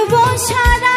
থাকব সারা